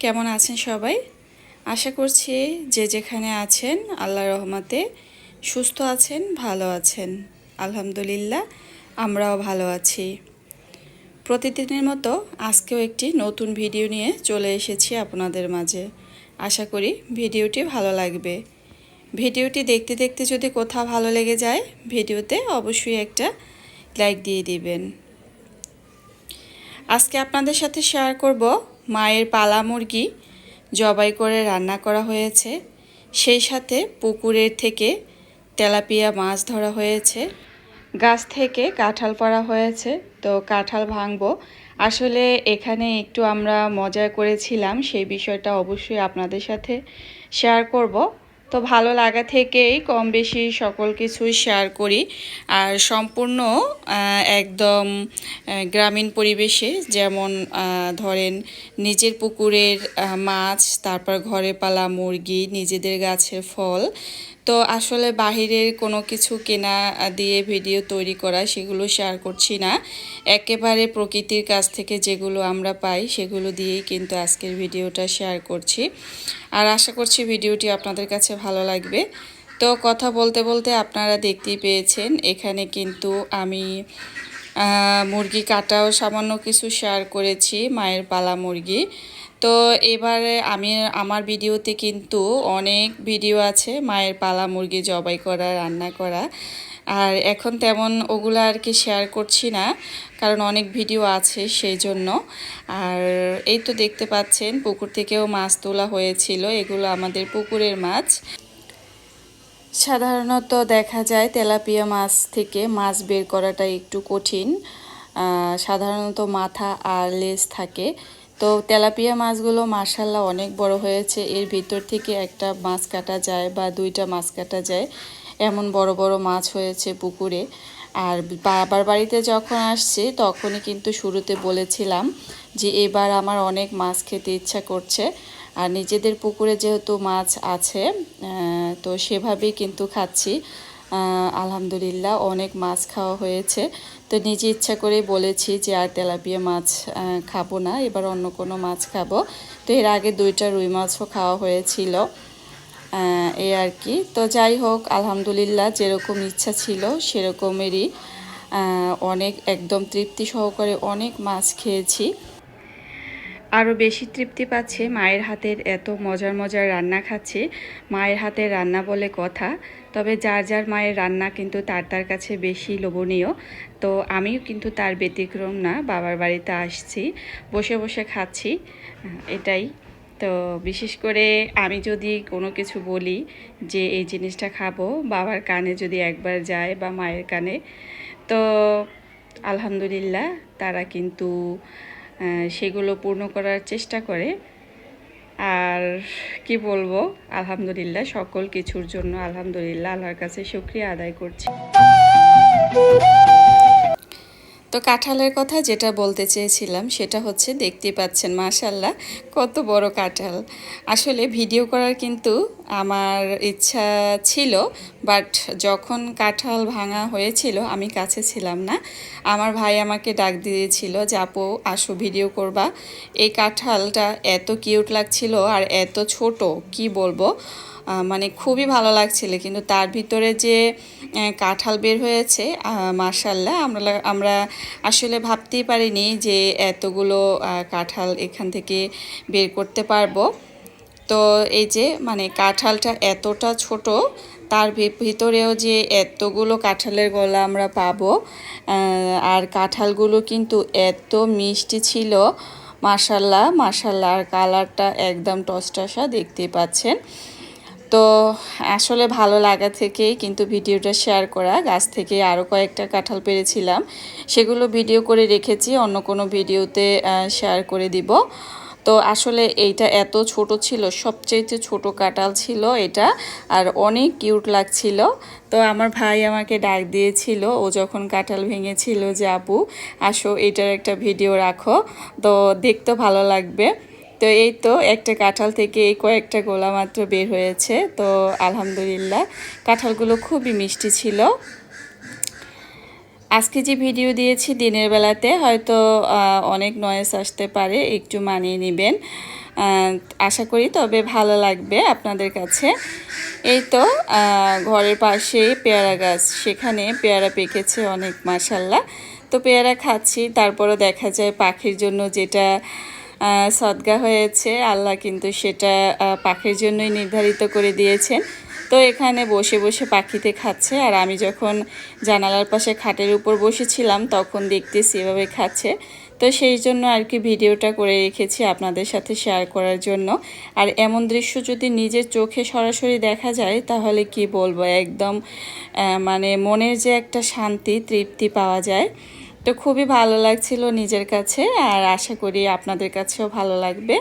কেমন আছেন সবাই? আশা করছি যে যেখানে আছেন আল্লাহ রহমতে সুস্থ আছেন, ভালো আছেন। আলহামদুলিল্লাহ, আমরাও ভালো আছি। প্রতিদিনের মতো আজকেও একটি নতুন ভিডিও নিয়ে চলে এসেছি আপনাদের মাঝে। আশা করি ভিডিওটি ভালো লাগবে। ভিডিওটি দেখতে দেখতে যদি কোথাও ভালো লেগে যায়, ভিডিওতে অবশ্যই একটা লাইক দিয়ে দিবেন। আজকে আপনাদের সাথে শেয়ার করব মায়ের পালা মুরগি জবাই করে রান্না করা হয়েছে। সেই সাথে পুকুরের থেকে তেলাপিয়া মাছ ধরা হয়েছে। গাছ থেকে কাঁঠাল পড়া হয়েছে। তো কাঁঠাল ভাঙবো। আসলে এখানে একটু আমরা মজা করেছিলাম। সেই বিষয়টা অবশ্যই আপনাদের সাথে শেয়ার করব। তো ভালো লাগা থেকেই কম বেশি সকল কিছুই শেয়ার করি। আর সম্পূর্ণ একদম গ্রামীণ পরিবেশে যেমন ধরেন নিজের পুকুরের মাছ, তারপর ঘরে পালা মুরগি, নিজেদের গাছের ফল তো আসলে বাহিরের কোনো কিছু কেনা দিয়ে ভিডিও তৈরি করা সেগুলো শেয়ার করছি না। একেবারে প্রকৃতির কাছ থেকে যেগুলো আমরা পাই সেগুলো দিয়েই কিন্তু আজকের ভিডিওটা শেয়ার করছি। আর আশা করছি ভিডিওটি আপনাদের কাছে ভালো লাগবে। তো কথা বলতে বলতে আপনারা দেখতেই পেয়েছেন, এখানে কিন্তু আমি মুরগি কাটাও সামান্য কিছু শেয়ার করেছি, মায়ের পালা মুরগি। তো এবারে আমি, আমার ভিডিওতে কিন্তু অনেক ভিডিও আছে, মায়ের পালা, মুরগি জবাই করা, রান্না করা। আর এখন তেমন ওগুলো আর কি শেয়ার করছি না, কারণ অনেক ভিডিও আছে সেই জন্য। আর এই তো দেখতে পাচ্ছেন, পুকুর থেকেও মাছ তোলা হয়েছিল, এগুলো আমাদের পুকুরের মাছ। সাধারণত দেখা যায় তেলাপিয়া মাছ থেকে মাছ বের করাটা একটু কঠিন। সাধারণত মাথা আর লেজ থাকে তো তেলাপিয়া মাছগুলো মার্শাল্লাহ অনেক বড় হয়েছে। এর ভিতর থেকে একটা মাছ কাটা যায় বা দুইটা মাছ কাটা যায়। এমন বড় বড় মাছ হয়েছে পুকুরে। আর বাবার বাড়িতে যখন আসছি, তখনই কিন্তু শুরুতে বলেছিলাম যে এবার আমার অনেক মাছ খেতে ইচ্ছা করছে। আর নিজেদের পুকুরে যেহেতু মাছ আছে তো সেভাবেই কিন্তু খাচ্ছি। আলহামদুলিল্লাহ, অনেক মাছ খাওয়া হয়েছে। তো নিজে ইচ্ছা করেই বলেছি যে আর তেলাপিয়া মাছ খাব না, এবার অন্য কোনো মাছ খাব। তো এর আগে দুইটা রুই মাছও খাওয়া হয়েছিল এই আর কি। তো যাই হোক, আলহামদুলিল্লাহ, যেরকম ইচ্ছা ছিল সেরকমেরই অনেক, একদম তৃপ্তি সহকারে অনেক মাছ খেয়েছি। আরও বেশি তৃপ্তি পাচ্ছে মায়ের হাতের এত মজার মজার রান্না খাচ্ছে। মায়ের হাতের রান্না বলে কথা, তবে যার যার মায়ের রান্না কিন্তু তার তার কাছে বেশি লোভনীয়। তো আমিও কিন্তু তার ব্যতিক্রম না, বাবার বাড়িতে আসছি, বসে বসে খাচ্ছি এটাই। তো বিশেষ করে আমি যদি কোনো কিছু বলি যে এই জিনিসটা খাব, বাবার কানে যদি একবার যায় বা মায়ের কানে, তো আলহামদুলিল্লাহ তারা কিন্তু সেগুলো পূর্ণ করার চেষ্টা করে। আর কি বলব, আলহামদুলিল্লাহ সকল কিছুর জন্য আলহামদুলিল্লাহ, আল্লাহর কাছে শুক্রিয়া আদায় করছি। তো কাঁঠালের কথা যেটা বলতে চেয়েছিলাম, সেটা হচ্ছে দেখতে পাচ্ছেন মাশাল্লাহ কত বড় কাঁঠাল। আসলে ভিডিও করার কিন্তু আমার ইচ্ছা ছিল, বাট যখন কাঁঠাল ভাঙা হয়েছিল, আমি কাছে ছিলাম না। আমার ভাই আমাকে ডাক দিয়েছিল যে, আপু, আসো ভিডিও করবা। এই কাঁঠালটা এত কিউট লাগছিল আর এত ছোট, কি বলব? মানে খুবই ভালো লাগছিল, কিন্তু তার ভিতরে যে কাঁঠাল বের হয়েছে মার্শাল্লাহ আমরা আমরা আসলে ভাবতেই পারিনি যে এতগুলো কাঁঠাল এখান থেকে বের করতে পারব। তো এই যে মানে কাঁঠালটা এতটা ছোট, তার ভিতরেও যে এতগুলো কাঁঠালের গলা আমরা পাবো আর কাঁঠালগুলো কিন্তু এত মিষ্টি ছিল মার্শাল্লাহ মার্শাল্লাহ আর কালারটা একদম টসটসা দেখতে পাচ্ছেন। তো আসলে ভালো লাগা থেকেই কিন্তু ভিডিওটা শেয়ার করা। গাছ থেকে আরও কয়েকটা কাঁঠাল পেরেছিলাম। সেগুলো ভিডিও করে রেখেছি, অন্য কোনো ভিডিওতে শেয়ার করে দিব। তো আসলে এইটা এত ছোট ছিল সবচেয়ে ছোট কাঁঠাল ছিল এটা, আর অনেক কিউট লাগছিল। তো আমার ভাই আমাকে ডাক দিয়েছিল, ও যখন কাঁঠাল ভেঙেছিল যে, আপু, আসো, এটার একটা ভিডিও রাখো। তো দেখতে ভালো লাগবে। তো এই তো একটা কাঁঠাল থেকে এই কয়েকটা গোলা মাত্র বের হয়েছে। তো আলহামদুলিল্লাহ, কাঁঠালগুলো খুবই মিষ্টি ছিল। আজকে যে ভিডিও দিয়েছি, দিনের বেলাতে হয়তো অনেক নয়েস আসতে পারে, একটু মানিয়ে নেবেন। আশা করি তবে ভালো লাগবে আপনাদের কাছে। এই তো ঘরের পাশে পেয়ারা গাছ, সেখানে পেয়ারা পেকেছে অনেক মাসাল্লাহ তো পেয়ারা খাচ্ছি, তারপরও দেখা যায় পাখির জন্য যেটা সদগা হয়েছে। আল্লাহ কিন্তু সেটা পাখির জন্যই নির্ধারিত করে দিয়েছেন। তো এখানে বসে বসে পাখিতে খাচ্ছে। আর আমি যখন জানালার পাশে খাটের উপর বসেছিলাম, তখন দেখতেছি এভাবে খাচ্ছে। তো সেই জন্য আর কি ভিডিওটা করে রেখেছি আপনাদের সাথে শেয়ার করার জন্য। আর এমন দৃশ্য যদি নিজের চোখে সরাসরি দেখা যায়, তাহলে কি বলব? একদম মানে মনের যে একটা শান্তি, তৃপ্তি পাওয়া যায়। তো খুবই ভালো লাগছিল নিজের কাছে আর আশা করি আপনাদের কাছেও ভালো লাগবে।